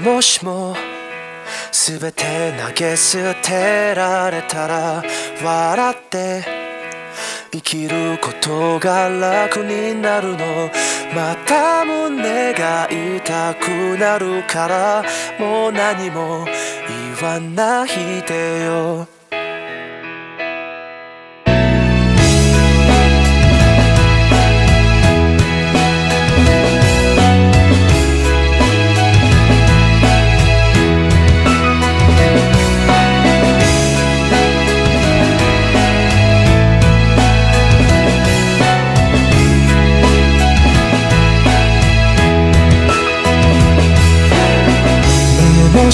もしも全て投げ捨てられたら笑って生きることが楽になるのまた胸が痛くなるからもう何も言わないでよ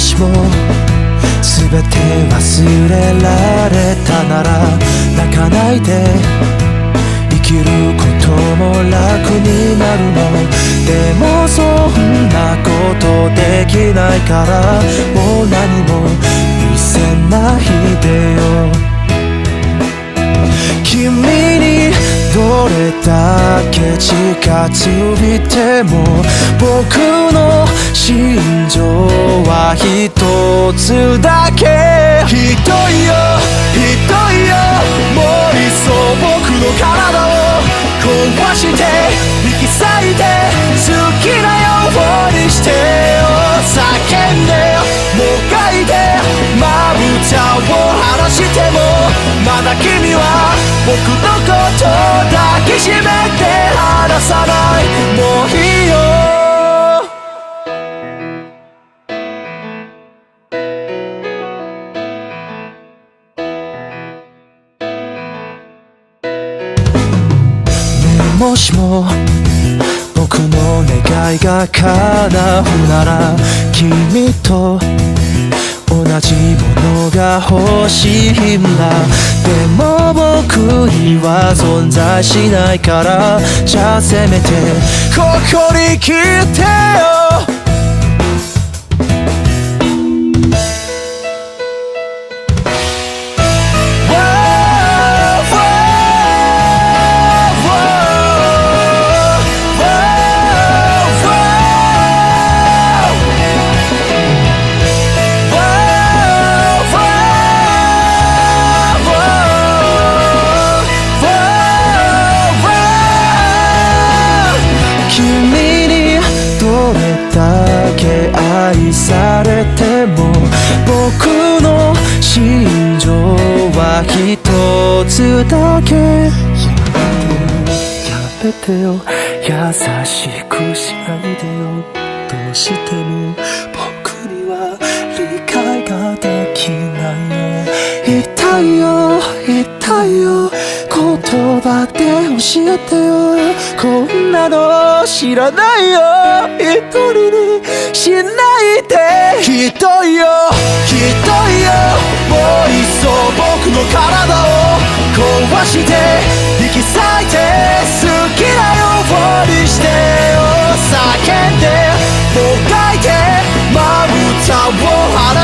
しも全て忘れられたなら泣かないで生きることも楽になるの。でもそんなことできないからもう何も見せないでよ。君にどれだけ近づいても僕の心情は一つだけ。ひどいよひどいよもういっそ僕の体を壊して引き裂いて好きなようにしてよ叫んでもがいて。まぶたを離してもまだ君は僕のことを抱きしめて離さないもういい。もしも僕の願いが叶うなら君と同じものが欲しいんだでも僕には存在しないからじゃあせめてここに来てよ愛されても僕の心情は一つだけ。やめてよ。優しくしないでよ。どうしても僕には理解ができないよ痛いよ痛いよ。言葉で教えてよ。こんなの知らないよ。一人に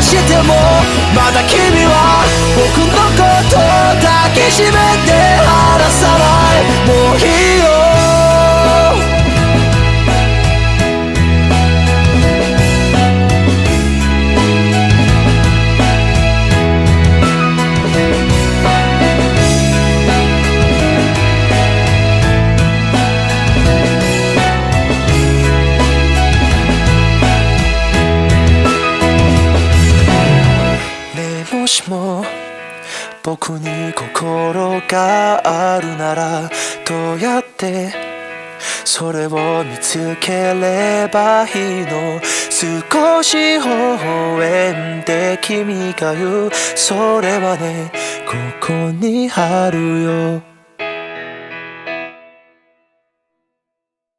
してもまだ君は僕のこと抱きしめて離さないもうしも僕に心があるならどうやってそれを見つければいいの少し微笑んで君が言うそれはねここにあるよ